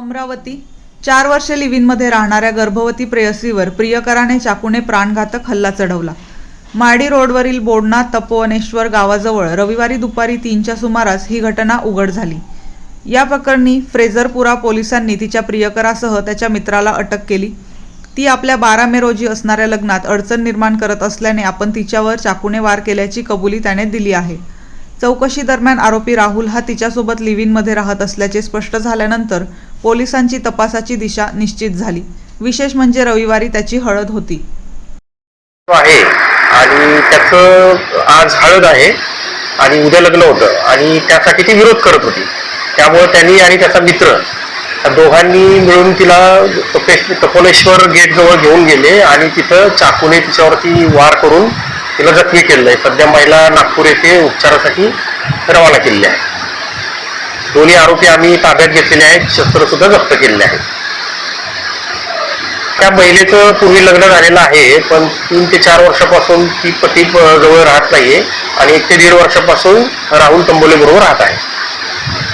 अमरावती. चार वर्षे लिव्हिनमध्ये राहणाऱ्या गर्भवती प्रेयसीवर प्रियकराने चाकूने प्राणघातक हल्ला चढवला. माडी रोडवरील बोडणा तपोवनेश्वर गावाजवळ रविवारी दुपारी तीनच्या सुमारास ही घटना उघड झाली. या प्रकरणी फ्रेझरपुरा पोलिसांनी तिच्या प्रियकरासह त्याच्या मित्राला अटक केली. ती आपल्या बारा मे रोजी असणाऱ्या लग्नात अडचण निर्माण करत असल्याने आपण तिच्यावर चाकूने वार केल्याची कबुली त्याने दिली आहे. चौकशी दरम्यान आरोपी राहुल हा तिच्यासोबत लिव्हिनमध्ये राहत असल्याचे स्पष्ट झाल्यानंतर पोलिसांची तपासाची दिशा निश्चित झाली. विशेष म्हणजे रविवारी त्याची हळद होती. आहे. आणि त्याचं आज हळद आहे. आणि उद्या लग्न होतं. आणि त्यासाठी ती विरोध करत होती. त्यामुळे त्यांनी आणि त्याचा मित्र दोघांनी मिळून तिला तपेश तपोलेश्वर गेट जवळ घेऊन गेले. आणि तिथं चाकूने तिच्यावरती वार करून तिला जखमी केलं आहे सध्या महिला नागपूर येथे उपचारासाठी रवाना केलेली आहे दोन्ही आरोपी आम्ही ताब्यात घेतलेले आहेत शस्त्र सुद्धा जप्त केलेले आहेत. त्या महिलेचं पूर्वी लग्न झालेलं आहे पण तीन ते चार वर्षापासून ती पती जवळ राहत नाहीये आणि एक ते दीड वर्षापासून राहुल तंबोले बरोबर राहत आहे.